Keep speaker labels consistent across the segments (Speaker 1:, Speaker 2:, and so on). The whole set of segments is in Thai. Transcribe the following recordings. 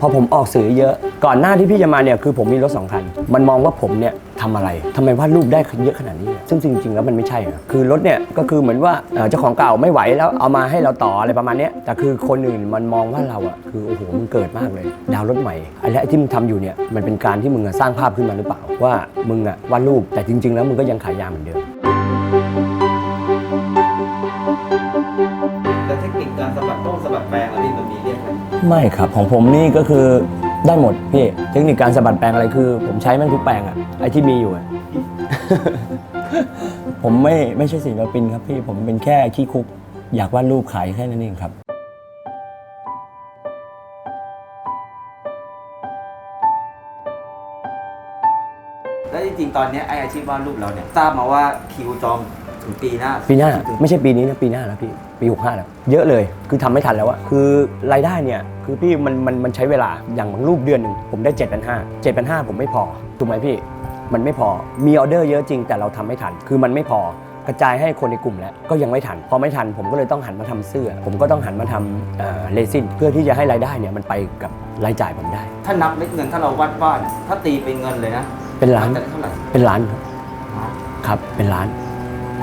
Speaker 1: พอผมออกสื่อเยอะก่อนหน้าที่พี่จะมาเนี่ยคือผมมีรถสองคัน มันมองว่าผมเนี่ยทำอะไรทำไมวาดรูปได้เยอะขนาดนี้ซึ่งจริงๆแล้วมันไม่ใช่อะคือรถเนี่ยก็คือเหมือนว่าเอ่อเจ้าของเก่าไม่ไหวแล้วเอามาให้เราต่ออะไรประมาณเนี้ยแต่คือคนอื่นมันมองว่าเราอะคือโอ้โหมึงเกิดมากเลย ดาวรถใหม่ไอ้และไอ้ที่มึงทำอยู่เนี่ยมันเป็นการที่มึงอะสร้างภาพขึ้นมาหรือเปล่า ว่ามึงอะวาดรูปแต่จริง ๆ แล้วมึงก็ยังขายยาเหมือนเดิม
Speaker 2: ไรไม่
Speaker 1: ครับของผมนี่ก็คือได้หมดพี่เทคนิคการสะบัดแปลงอะไรคือ ผมใช้แม่งทุกแปลงอะไอที่มีอยู่อะ ผมไม่ไม่ใช่ศิลปินครับพี่ผมเป็นแค่ขี้คุก อยากวาดรูปขายแค่นั้นเองครับ
Speaker 2: แล้วจริงๆ ตอนเนี้ยไออาชีพวาดรูปเราเนี่ยทราบมาว่าคิวจองถึงปีหน้า
Speaker 1: ปีหน้า
Speaker 2: ถึง
Speaker 1: ไม่ใช่ปีนี้นะปีหน้าแล้วพี่ ปี 65แล้วเยอะเลย คือทำไม่ทันแล้วอะคือรายได้เนี่ยคือพี่มันมันมันใช้เวลาอย่างบางรูปเดือนหนึ่งผมได้7 5 0 0 7 5 0 0ผมไม่พอถูกไหมพี่ มันไม่พอมีออเดอร์เยอะจริงแต่เราทำไม่ทัน คือมันไม่พอกระจายให้คนในกลุ่มแล้วก็ยังไม่ทัน พอไม่ทันผมก็เลยต้องหันมาทำเสื้อ ผมก็ต้องหันมาทำเอ่อเลซินเพื่อที่จะให้รายได้เนี่ยมันไปกับรายจ่ายผมได้
Speaker 2: ถ้านับเม็ดเงินถ้าเราวาดวาดเนี่ยถ้าตีเป็นเงินเลยนะ
Speaker 1: เป็นล้าน
Speaker 2: จะได้เท่าไหร่
Speaker 1: เป็นล้านครับครับ เป็นล้าน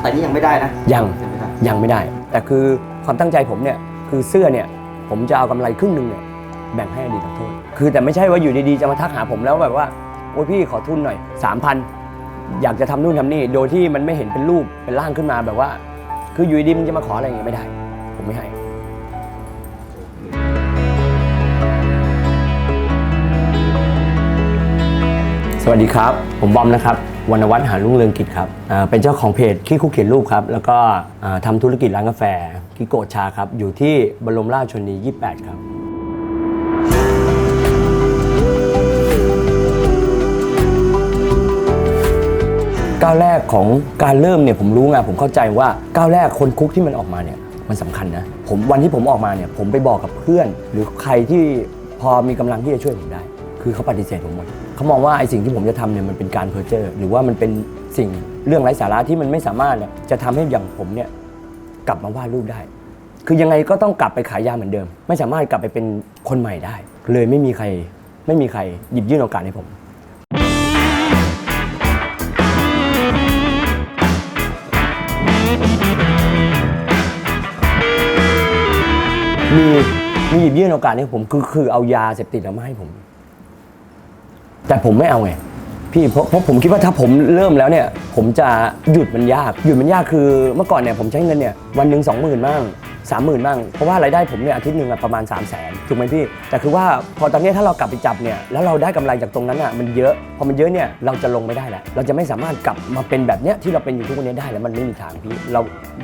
Speaker 2: แต่นี่ยังไม่ได้นะ
Speaker 1: ยัง
Speaker 2: ยังไม่ได้
Speaker 1: ยังไม่ได้ แต่คือความตั้งใจผมเนี่ยคือเสื้อเนี่ยผมจะเอากำไรครึ่งหนึ่งเนี่ยแบ่งให้อดีตนักโทษ คือแต่ไม่ใช่ว่าอยู่ดีๆจะมาทักหาผมแล้วแบบว่าโอ้ยพี่ขอทุนหน่อย3,000อยากจะทำนู่นทำนี่โดยที่มันไม่เห็นเป็นรูปเป็นร่างขึ้นมาแบบว่า คืออยู่ดีๆมึงจะมาขออะไรอย่างเงี้ยไม่ได้ ผมไม่ให้ วัสดีครับ ผมบอมนะครับวรรณวัฒน์หารุ่งเรืองกิจครับเป็นเจ้าของเพจขี้คุกเขียนรูปครับ แล้วก็อ่าทำธุรกิจร้านกาแฟกิโกชาครับ อยู่ที่บรมราชชนนี 28 ครับ ก้าวแรกของการเริ่มเนี่ยผมรู้ไงผมเข้าใจว่าก้าวแรกคนคุกที่มันออกมาเนี่ยมันสำคัญนะผมวันที่ผมออกมาเนี่ยผมไปบอกกับเพื่อน หรือใครที่พอมีกำลังที่จะช่วยผมได้ คือเขาปฏิเสธผมหมด เขามองว่าไอ้สิ่งที่ผมจะทำเนี่ยมันเป็นการเพ้อเจ้อหรือว่ามันเป็นสิ่งเรื่องไร้สาระที่มันไม่สามารถเนี่ยจะทำให้อย่างผมเนี่ยกลับมาวาดรูปได้ คือยังไงก็ต้องกลับไปขายยาเหมือนเดิม ไม่สามารถกลับไปเป็นคนใหม่ได้ เลยไม่มีใครไม่มีใครหยิบยื่นโอกาสให้ผม มีมีหยิบยื่นโอกาสให้ผมคือคือเอายาเสพติดเอามาให้ผม แต่ผมไม่เอาไงพี่เพราะเพราะผมคิดว่าถ้าผมเริ่มแล้วเนี่ย ผมจะหยุดมันยาก หยุดมันยากคือเมื่อก่อนเนี่ยผมใช้เงินเนี่ยวันหนึ่งสองหมื่นบ้างสามหมื่นบ้างเพราะว่ารายได้ผมเนี่ยอาทิตย์หนึ่งประมาณ3ามแสนถูกไหมพี่ แต่คือว่าพอตอนนี้ถ้าเรากลับไปจับเนี่ยแล้วเราได้กำไรจากตรงนั้นอะมันเยอะ พอมันเยอะเนี่ยเราจะลงไม่ได้แล้วเราจะไม่สามารถกลับมาเป็นแบบเนี้ยที่เราเป็นอยู่ทุกวันนี้ได้แล้วมันไม่มีทางพี่เรา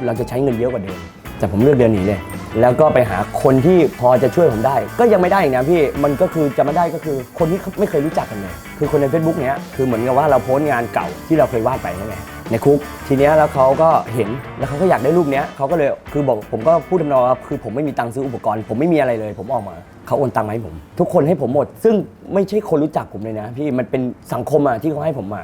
Speaker 1: เราจะใช้เงินเยอะกว่าเดิม แต่ผมเลือกเดินหนีเลย แล้วก็ไปหาคนที่พอจะช่วยผมได้ ก็ยังไม่ได้อีกนะพี่มันก็คือจะไม่ได้ก็คือคนที่ไม่เคยรู้จักกันเลยคือคนใน Facebook เนี้ยคือเหมือนกับว่าเราโพสต์งานเก่าที่เราเคยวาดไปนั่นไงในคุกทีเนี้ยแล้วเขาก็เห็นแล้วเขาก็อยากได้รูปเนี้ยเขาก็เลยคือบอกผมก็พูดทำนองว่าคือผมไม่มีตังค์ซื้ออุปกรณ์ ผมไม่มีอะไรเลย ผมออกมาเขาโอนตังค์มาให้ผม ทุกคนให้ผมหมด ซึ่งไม่ใช่คนรู้จักผมเลยนะพี่มันเป็นสังคมอะที่เขาให้ผมมา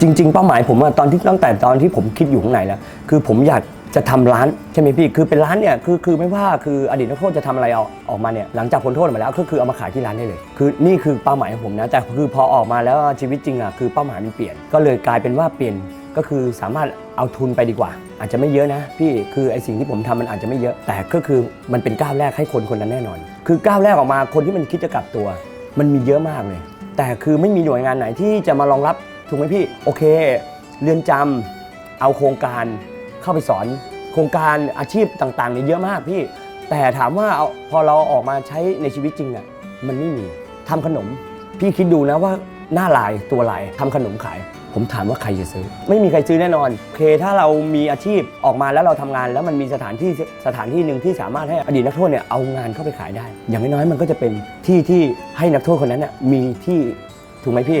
Speaker 1: จริง ๆ เป้าหมายผมอะตอนที่ตั้งแต่ตอนที่ผมคิดอยู่ข้างในแล้ว คือผมอยากจะทำร้านใช่ไหมพี่ คือเป็นร้านเนี่ยคือคือไม่ว่าคืออดีตนักโทษจะทำอะไรเอาออกมาเนี่ยหลังจากพ้นโทษมาแล้วก็คือเอามาขายที่ร้านได้เลย คือนี่คือเป้าหมายของผมนะแต่คือพอออกมาแล้วชีวิตจริงอะคือเป้าหมายมันเปลี่ยน ก็เลยกลายเป็นว่าเปลี่ยนก็คือสามารถเอาทุนไปดีกว่า อาจจะไม่เยอะนะ พี่คือไอสิ่งที่ผมทำมันอาจจะไม่เยอะ แต่ก็คือมันเป็นก้าวแรกให้คนคนนั้นแน่นอน คือก้าวแรกออกมาคนที่มันคิดจะกลับตัว มันมีเยอะมากเลย แต่คือไม่มีหน่วยงานไหนที่จะมารองรับ ถูกไหมพี่โอเค เรือนจำเอาโครงการเข้าไปสอน โครงการอาชีพต่างๆเนี่ยเยอะมากพี่ แต่ถามว่าพอเราออกมาใช้ในชีวิตจริงอะมันไม่มีทำขนม พี่คิดดูนะว่าหน้าลายตัวลายทำขนมขาย ผมถามว่าใครจะซื้อ ไม่มีใครซื้อแน่นอนโอเคถ้าเรามีอาชีพออกมาแล้วเราทำงาน แล้วมันมีสถานที่สถานที่หนึ่งที่สามารถให้อดีตนักโทษเนี่ยเอางานเข้าไปขายได้ อย่างน้อยๆมันก็จะเป็นที่ที่ให้นักโทษคนนั้นน่ะมีที่ถูกไหมพี่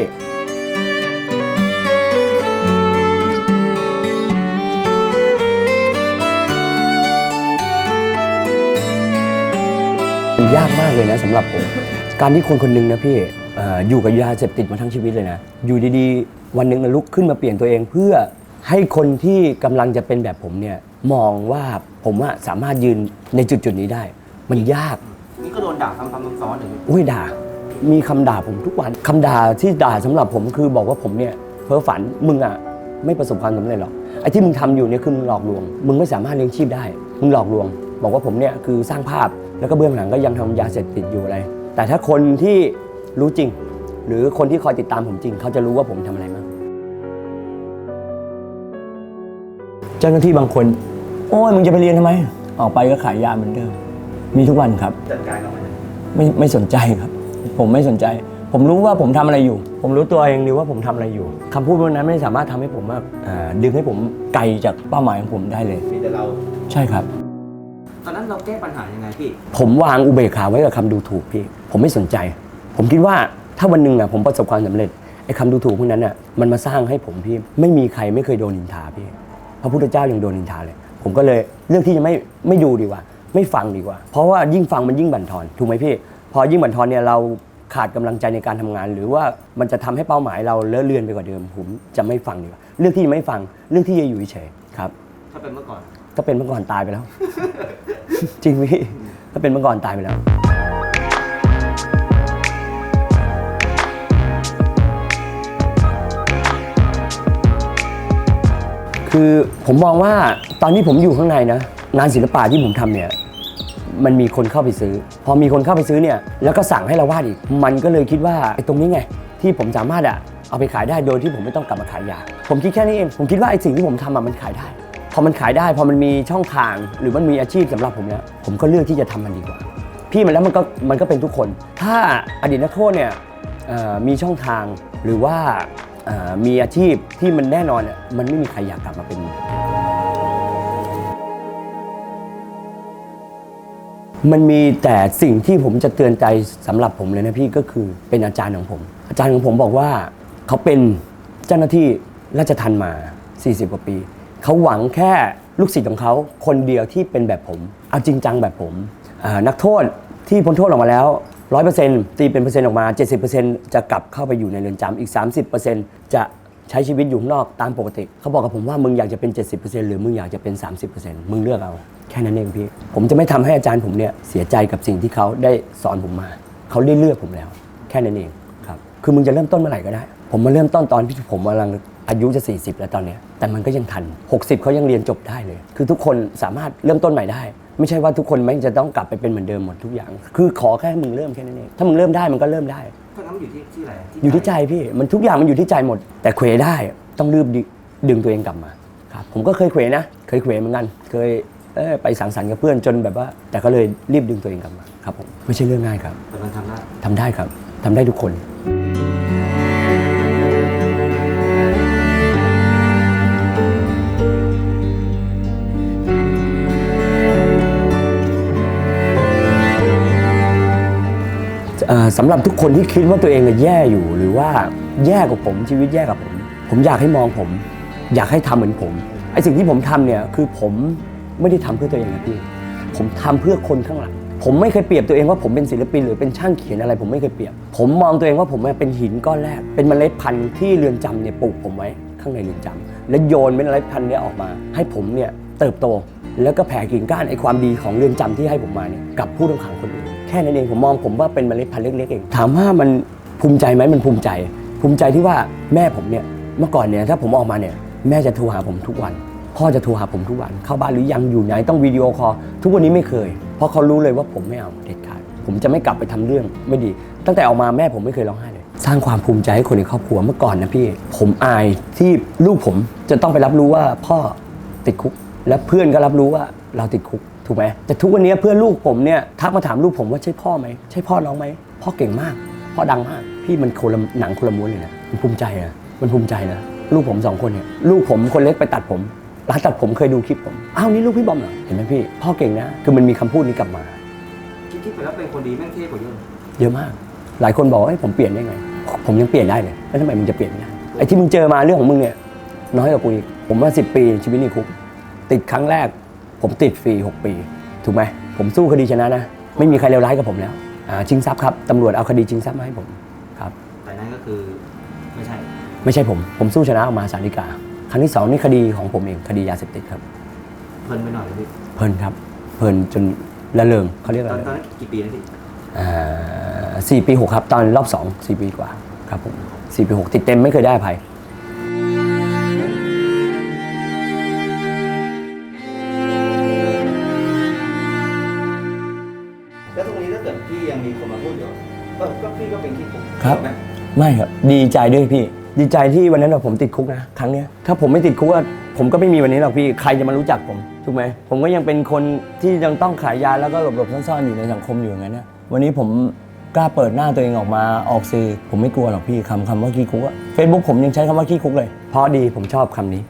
Speaker 1: มันยากมากเลยนะสำหรับผม การที่คนคนหนึ่งนะพี่เอ่ออยู่กับยาเสพติดมาทั้งชีวิตเลยนะ อยู่ดีๆ วันหนึ่งลุกขึ้นมาเปลี่ยนตัวเองเพื่อให้คนที่กำลังจะเป็นแบบผมเนี่ยมองว่าผมอะสามารถยืนในจุดจุดๆนี้ได้ มันยาก
Speaker 2: นี่ก็โดนด่าซ้ำๆซ้อนๆอย่างนี้
Speaker 1: อุ้ยด่า มีคำด่าผมทุกวันคำด่าที่ด่าสำหรับผมคือบอกว่าผมเนี่ยเพ้อฝันมึงอะไม่ประสบความสำเร็จหรอกไอ้ที่มึงทำอยู่เนี่ยคือมึงหลอกลวง มึงไม่สามารถเลี้ยงชีพได้ มึงหลอกลวง บอกว่าผมเนี่ยคือสร้างภาพ แล้วก็เบื้องหลังก็ยังทำยาเสพติดอยู่อะไร แต่ถ้าคนที่รู้จริง หรือคนที่คอยติดตามผมจริง เขาจะรู้ว่าผมทำอะไรบ้างเจ้าหน้าที่บางคน โอ้ยมึงจะไปเรียนทำไม ออกไปก็ขายยาเหมือนเดิม มีทุกวันครับ
Speaker 2: จัดการกับมัน
Speaker 1: ไม่ไม่สนใจครับ ผมไม่สนใจ ผมรู้ว่าผมทำอะไรอยู่ ผมรู้ตัวเองดีว่าผมทำอะไรอยู่คำพูดพวกนั้นไม่สามารถทำให้ผมว่าเอ่อดึงให้ผมไกลจากเป้าหมายของผมได้เลย
Speaker 2: มีแต่เรา
Speaker 1: ใช่ครับ
Speaker 2: ตอนนั้นเราแก้ปัญหายังไงพี่
Speaker 1: ผมวางอุเบกขาไว้กับคำดูถูกพี่ ผมไม่สนใจ ผมคิดว่าถ้าวันหนึ่งอะผมประสบความสำเร็จไอ้คำดูถูกพวกนั้นอะมันมาสร้างให้ผมพี่ ไม่มีใครไม่เคยโดนนินทาพี่พระพุทธเจ้ายังโดนนินทาเลย ผมก็เลยเลือกที่จะไม่ไม่ดูดีกว่า ไม่ฟังดีกว่า เพราะว่ายิ่งฟังมันยิ่งบั่นทอนถูกไหมพี่ พอยิ่งบั่นทอนเนี่ยเราขาดกำลังใจในการทำงาน หรือว่ามันจะทำให้เป้าหมายเราเลอะเลือนไปกว่าเดิม ผมจะไม่ฟังดีกว่าเลือกที่จะไม่ฟังเลือกที่จะอยู่เฉยๆครับ
Speaker 2: ถ้าเป็นเมื่อก่อน
Speaker 1: ก็เป็นเมื่อก่อนตายไปแล้ว จริงพี่ถ้าเป็นเมื่อก่อนตายไปแล้ว คือผมมองว่าตอนที่ผมอยู่ข้างในนะงานศิลปะที่ผมทำเนี่ยมันมีคนเข้าไปซื้อ พอมีคนเข้าไปซื้อเนี่ยแล้วก็สั่งให้เราวาดอีก มันก็เลยคิดว่าไอ้ตรงนี้ไง ที่ผมสามารถอะเอาไปขายได้โดยที่ผมไม่ต้องกลับมาขายยา ผมคิดแค่นี้เองผมคิดว่าไอ้สิ่งที่ผมทำอะมันขายได้ พอมันขายได้พอมันมีช่องทางหรือมันมีอาชีพสำหรับผมเนี่ยผมก็เลือกที่จะทำมันดีกว่า พี่มันแล้วมันก็มันก็เป็นทุกคน ถ้าอดีตนักโทษเนี่ยมีช่องทางหรือว่ามีอาชีพที่มันแน่นอนเนี่ยมันไม่มีใครอยากกลับมาเป็น มันมีแต่สิ่งที่ผมจะเตือนใจสำหรับผมเลยนะพี่ก็คือเป็นอาจารย์ของผม อาจารย์ของผมบอกว่าเขาเป็นเจ้าหน้าที่ราชทัณฑ์มา 40 กว่าปี เขาหวังแค่ลูกศิษย์ของเขาคนเดียวที่เป็นแบบผม เอาจริงจังแบบผม นักโทษที่พ้นโทษออกมาแล้ว100%ตีเป็นเปอร์เซ็นต์ออกมา 70%จะกลับเข้าไปอยู่ในเรือนจำอีก 30%จะใช้ชีวิตอยู่ข้างนอกตามปกติ เขาบอกกับผมว่ามึงอยากจะเป็น 70%หรือมึงอยากจะเป็น 30%มึงเลือกเอา แค่นั้นเองพี่ ผมจะไม่ทำให้อาจารย์ผมเนี่ยเสียใจกับสิ่งที่เขาได้สอนผมมา เขาได้เลือกผมแล้ว แค่นั้นเองครับ คือมึงจะเริ่มต้นเมื่อไหร่ก็ได้ ผมมาเริ่มต้นตอนที่ผมกำลังอายุจะ 40 แล้วตอนเนี้ย แต่มันก็ยังทัน 60 เขายังเรียนจบได้เลย คือทุกคนสามารถเริ่มต้นใหม่ได้ ไม่ใช่ว่าทุกคนไม่งจะต้องกลับไปเป็นเหมือนเดิมหมดทุกอย่าง คือขอแค่มึงเริ่มแค่นั้นเอง ถ้ามึงเริ่มได้มันก็เริ่มได้
Speaker 2: ถ้างั้นมันอยู่ที่ที่อะไร
Speaker 1: อยู่ที่ใจพี่ มันทุกอย่างมันอยู่ที่ใจหมด แต่เขวได้ต้องรีบดึดึงตัวเองกลับมา ครับ ผมก็เคยเขวนะ เคยเขวเหมือนกัน เคยเอ้ยไปสังสรรค์กับเพื่อนจนแบบว่า แต่ก็เลยรีบดึงตัวเองกลับมา ครับผม ไม่ใช่เรื่องง่ายครับ
Speaker 2: แต่มันทำได้
Speaker 1: ทำได้ครับทำได้ทุกคน สำหรับทุกคนที่คิดว่าตัวเองอะแย่อยู่ หรือว่าแย่กว่าผมชีวิตแย่กับผม ผมอยากให้มองผม อยากให้ทำเหมือนผมไอสิ่งที่ผมทำเนี่ยคือผมไม่ได้ทำเพื่อตัวเองนะพี่ผมทำเพื่อคนข้างหลังผมไม่เคยเปรียบตัวเองว่าผมเป็นศิลปินหรือเป็นช่างเขียนอะไร ผมไม่เคยเปรียบ ผมมองตัวเองว่าผมเป็นหินก้อนแรก เป็นเมล็ดพันธุ์ที่เรือนจำเนี่ยปลูกผมไว้ข้างในเรือนจำและโยนเมล็ดพันธุ์เนี้ออกมา ให้ผมเนี่ยเติบโต แล้วก็แผ่กิ่งก้านไอความดีของเรือนจำที่ให้ผมมาเนี่ยกับผู้ต้องขังคนอื่น แค่นั้นเองผมมองผมว่าเป็นเมล็ดพันธุ์เล็กๆเองถามว่ามันภูมิใจไหมมันภูมิใจ ภูมิใจที่ว่าแม่ผมเนี่ยเมื่อก่อนเนี่ยถ้าผมออกมาเนี่ยแม่จะโทรหาผมทุกวัน พ่อจะโทรหาผมทุกวัน เข้าบ้านหรือยังอยู่ไหนต้องวิดีโอคอลทุกวันนี้ไม่เคย เพราะเขารู้เลยว่าผมไม่เอาเด็ดขาดผมจะไม่กลับไปทำเรื่องไม่ดี ตั้งแต่ออกมาแม่ผมไม่เคยร้องไห้เลยสร้างความภูมิใจให้คนในครอบครัวเมื่อก่อนนะพี่ ผมอายที่ลูกผมจะต้องไปรับรู้ว่าพ่อติดคุก และเพื่อนก็รับรู้ว่าเราติดคุก ถูกไหมแต่ทุกวันนี้เพื่อนลูกผมเนี่ยทักมาถามลูกผมว่าใช่พ่อไหมใช่พ่อน้องไหมพ่อเก่งมาก พ่อดังมากพี่มันคนละหนังคนละม้วนเลยนะมันภูมิใจนะมันภูมิใจนะลูกผมสองคนเนี่ยลูกผมคนเล็กไปตัดผมร้านตัดผมเคยดูคลิปผมอ้าวนี่ลูกพี่บอมเหรอเห็นไหมพี่ พ่อเก่งนะ คือมันมีคำพูดนี้กลับมา
Speaker 2: คิดคิดไปแล้วเป็นคนดีแม่งเท่กว่าเยอะ
Speaker 1: เยอะมาก หลายคนบอกว่าเฮ้ยผมเปลี่ยนได้ไง ผมยังเปลี่ยนได้เลยแล้วทำไมมึงจะเปลี่ยนไม่ได้ไอ้ที่มึงเจอมาเรื่องของมึงเนี่ยน้อยกว่ากูอีกผมว่าสิปีชีวิตในคุกติดครั้งแรก ผมติดฟรี 6 ปี ถูกไหม ผมสู้คดีชนะนะ ไม่มีใครเลวร้ายกับผมแล้วอ่าชิงทรัพย์ครับตำรวจเอาคดีชิงทรัพย์มาให้ผมครับ
Speaker 2: แต่นั่นก็คือไม่ใช่
Speaker 1: ไม่ใช่ผม ผมสู้ชนะออกมาสารดีกา ครั้งที่สองนี่คดีของผมเองคดียาเสพติดครับ
Speaker 2: เพลินไปหน่อยเลยพี่
Speaker 1: เพลินครับ เพลินจนละเริงเขาเรียก
Speaker 2: ต
Speaker 1: อะ
Speaker 2: อน
Speaker 1: ไร
Speaker 2: ตอนนั้นกี่ปีนะพี่
Speaker 1: อ่าสี่ปีหกครับ ตอนรอบสองสี่ปีกว่าครับผมสี่ปีหกติดเต็มไม่เคยได้อภัย ครับ
Speaker 2: ถูกไหม
Speaker 1: ไม่ครับ ดีใจด้วยพี่ ดีใจที่วันนั้นน่ะผมติดคุกนะครั้งเนี้ยถ้าผมไม่ติดคุกอะผมก็ไม่มีวันนี้หรอกพี่ใครจะมารู้จักผมถูกไหมผมก็ยังเป็นคนที่ยังต้องขายยาแล้วก็หลบๆซ่อนๆอยู่ในสังคมอยู่อย่างนั้นนะวันนี้ผมกล้าเปิดหน้าตัวเองออกมาออกสื่อผมไม่กลัวหรอกพี่คำคำว่าขี้คุกอะเฟซบุ๊กผมยังใช้คำว่าขี้คุกเลย เพราะดีผมชอบคำนี้